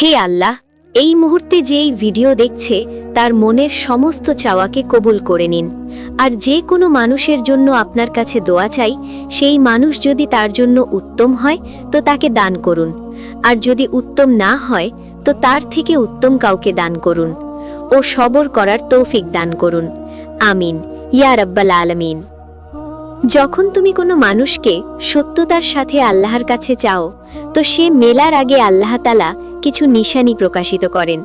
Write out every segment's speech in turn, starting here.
হে আল্লাহ, এই মুহূর্তে যে এই ভিডিও দেখছে, তার মনের সমস্ত চাওয়াকে কবুল করে নিন। আর যে কোনো মানুষের জন্য আপনার কাছে দোয়া চাই, সেই মানুষ যদি তার জন্য উত্তম হয়, তো তাকে দান করুন। আর যদি উত্তম না হয়, তো তার থেকে উত্তম কাউকে দান করুন। ও সবর করার তৌফিক দান করুন। আমিন। ইয়া রব্বাল আলমিন। যখন তুমি কোনো মানুষকে সত্যতার সাথে আল্লাহর কাছে চাও, তো সে মেলার আগে আল্লাহ তালা কিছু নিশানি প্রকাশিত করেন।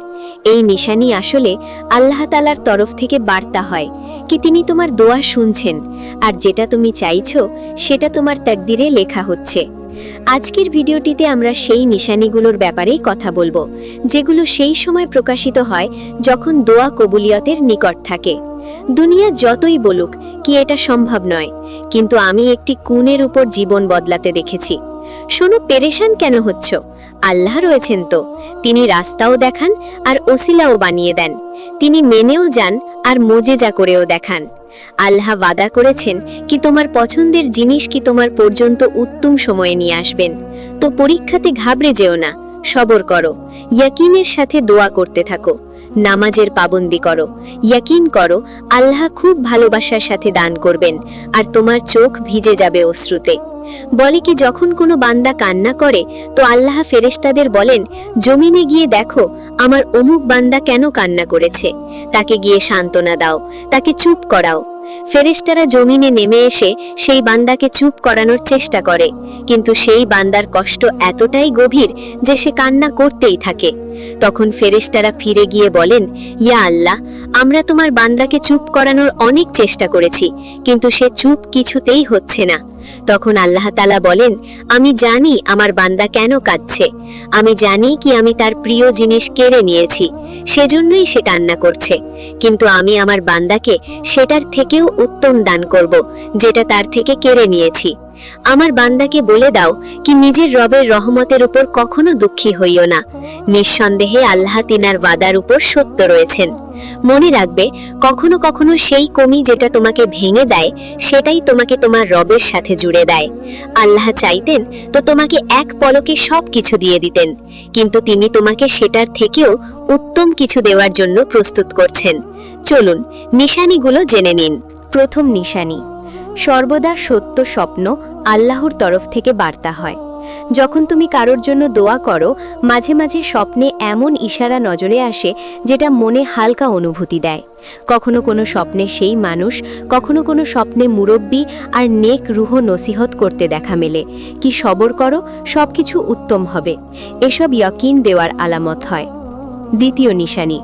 এই নিশানি আসলে আল্লাহ তালার তরফ থেকে বার্তা হয় কি তিনি তোমার দোয়া শুনছেন, আর যেটা তুমি চাইছ সেটা তোমার তাকদিরে লেখা হচ্ছে। আজকের ভিডিওটিতে আমরা সেই নিশানিগুলোর ব্যাপারেই কথা বলব, যেগুলো সেই সময় প্রকাশিত হয় যখন দোয়া কবুলিয়তের নিকট থাকে। দুনিয়া যতই বলুক কি এটা সম্ভব নয়, কিন্তু আমি একটি কুনের উপর জীবন বদলাতে দেখেছি। শোনো, পেরেশান কেন হচ্ছ? আল্লাহ রয়েছেন তো। তিনি রাস্তাও দেখান আর ওসিলাও বানিয়ে দেন। তিনি মেনেও যান আর মোজেজা করেও দেখান। আল্লাহ ওয়াদা করেছেন কি তোমার পছন্দের জিনিস কি তোমার পর্যন্ত উত্তম সময়ে নিয়ে আসবেন। তো পরীক্ষাতে ঘাবড়ে যেও না, সবর করো। ইয়াকিনের সাথে দোয়া করতে থাকো। নামাজের পাবন্দি করো। ইয়াকিন করো, আল্লাহ খুব ভালোবাসার সাথে দান করবেন আর তোমার চোখ ভিজে যাবে অশ্রুতে। বলে কি যখন কোনো বান্দা কান্না করে, তো আল্লাহ ফেরেশতাদের বলেন, জমিনে গিয়ে দেখো, আমার অমুক বান্দা কেন কান্না করেছে? তাকে গিয়ে সান্ত্বনা দাও, তাকে চুপ করাও। ফেরেশতারা জমিনে নেমে এসে সেই বান্দাকে চুপ করানোর চেষ্টা করে, কিন্তু সেই বান্দার কষ্ট এতটাই গভীর যে সে কান্না করতেই থাকে। তখন ফেরেশতারা ফিরে গিয়ে বলেন, ইয়া আল্লাহ, আমরা তোমার বান্দাকে চুপ করানোর অনেক চেষ্টা করেছি, কিন্তু সে চুপ কিছুতেই হচ্ছে না। তখন আল্লাহ তালা বলেন, আমি জানি আমার বান্দা কেন কাঁদছে। আমি জানি কি আমি তার প্রিয় জিনিস কেড়ে নিয়েছি, সেজন্যই সে কান্না করছে। কিন্তু আমি আমার বান্দাকে সেটার থেকেও উত্তম দান করব, যেটা তার থেকে কেড়ে নিয়েছি। আমার বান্দাকে বলে দাও কি নিজের রবের রহমতের উপর কখনো দুঃখী হইও না। নিঃসন্দেহে আল্লাহ তিনার ওয়াদার উপর সত্য রয়েছেন। মনে রাখবে, কখনো কখনো সেই কমি যেটা তোমাকে ভেঙে দেয়, সেটাই তোমাকে তোমার রবের সাথে জুড়ে দেয়। আল্লাহ চাইতেন তো তোমাকে এক পলকে সব কিছু দিয়ে দিতেন, কিন্তু তিনি তোমাকে সেটার থেকেও উত্তম কিছু দেওয়ার জন্য প্রস্তুত করছেন। চলুন, নিশানিগুলো জেনে নিন। প্রথম নিশানি সর্বদা সত্য স্বপ্ন আল্লাহর তরফ থেকে বার্তা হয়। যখন তুমি কারোর জন্য দোয়া করো, মাঝে মাঝে স্বপ্নে এমন ইশারা নজরে আসে যেটা মনে হালকা অনুভূতি দেয়। কখনো কোনো স্বপ্নে সেই মানুষ, কখনো কোনো স্বপ্নে মুরব্বী আর নেক রুহ নসিহত করতে দেখা মেলে। কি সবর করো সব কিছু উত্তম হবে। এসব ইয়কিন দেওয়ার আলামত হয়। দ্বিতীয় নিশানি,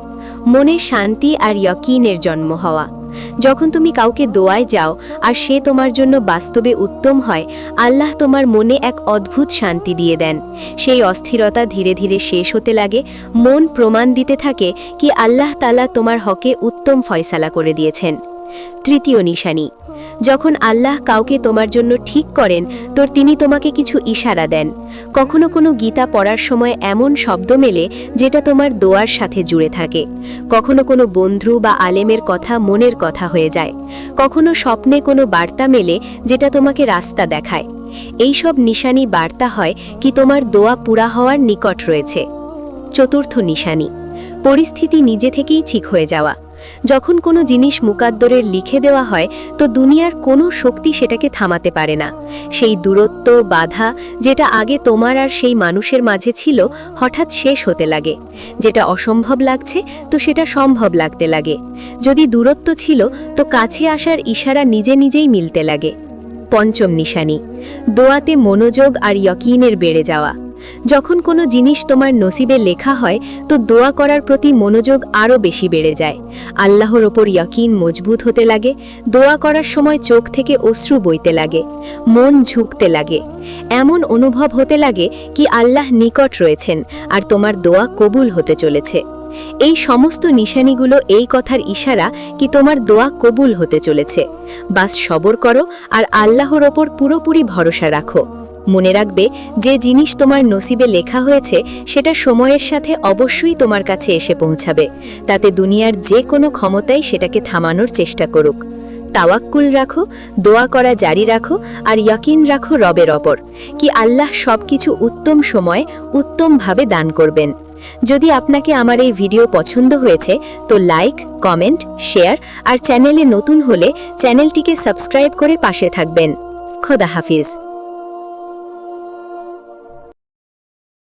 মনে শান্তি আর ইয়কিনের জন্ম হওয়া। যখন তুমি কাউকে দোয়ায় যাও আর সে তোমার জন্য বাস্তবে উত্তম হয়, আল্লাহ তোমার মনে এক অদ্ভুত শান্তি দিয়ে দেন। সেই অস্থিরতা ধীরে ধীরে শেষ হতে লাগে, মন প্রমাণ দিতে থাকে কি আল্লাহ তালা তোমার হকে উত্তম ফয়সালা করে দিয়েছেন। তৃতীয় নিশানি যখন আল্লাহ কাউকে তোমার জন্য ঠিক করেন তোর তিনি তোমাকে কিছু ইশারা দেন। কখনো কোনো গীতা পড়ার সময় এমন শব্দ মেলে, যেটা তোমার দোয়ার সাথে জুড়ে থাকে। কখনো কোনো বন্ধু বা আলেমের কথা মনের কথা হয়ে যায়। কখনো স্বপ্নে কোনো বার্তা মেলে, যেটা তোমাকে রাস্তা দেখায়। এই সব নিশানি বার্তা হয় কি তোমার দোয়া পুরা হওয়ার নিকট রয়েছে। চতুর্থ নিশানি, পরিস্থিতি নিজে থেকেই ঠিক হয়ে যাওয়া। যখন কোনো জিনিস মুকাদ্দরের লিখে দেওয়া হয়, তো দুনিয়ার কোনো শক্তি সেটাকে থামাতে পারে না। সেই দূরত্ব, বাধা, যেটা আগে তোমার আর সেই মানুষের মাঝে ছিল, হঠাৎ শেষ হতে লাগে। যেটা অসম্ভব লাগছে, তো সেটা সম্ভব লাগতে লাগে। যদি দূরত্ব ছিল, তো কাছে আসার ইশারা নিজে নিজেই মিলতে লাগে। পঞ্চম নিশানি, দোয়াতে মনোযোগ আর ইয়কিনের বেড়ে যাওয়া। যখন কোনো জিনিস তোমার নসিবে লেখা হয়, তো দোয়া করার প্রতি মনোযোগ আরও বেশি বেড়ে যায়। আল্লাহর ওপর ইয়কিন মজবুত হতে লাগে, দোয়া করার সময় চোখ থেকে অশ্রু বইতে লাগে, মন ঝুঁকতে লাগে। এমন অনুভব হতে লাগে কি আল্লাহ নিকট রয়েছেন আর তোমার দোয়া কবুল হতে চলেছে। এই সমস্ত নিশানিগুলো, এই কথার ইশারা কি তোমার দোয়া কবুল হতে চলেছে। বাস সবর করো আর আল্লাহর ওপর পুরোপুরি ভরসা রাখো। মনে রাখবে যে জিনিস তোমার নসিবে লেখা হয়েছে, সেটা সময়ের সাথে অবশ্যই তোমার কাছে এসে পৌঁছাবে। তাতে দুনিয়ার যে কোনো ক্ষমতাই সেটাকে থামানোর চেষ্টা করুক। তাওয়াক্কুল রাখো, দোয়া করা জারি রাখো, আর ইয়কিন রাখো রবের অপর কি আল্লাহ সবকিছু উত্তম সময় উত্তমভাবে দান করবেন। যদি আপনাকে আমার এই ভিডিও পছন্দ হয়েছে, তো লাইক, কমেন্ট, শেয়ার, আর চ্যানেলে নতুন হলে চ্যানেলটিকে সাবস্ক্রাইব করে পাশে থাকবেন। খোদা হাফিজ।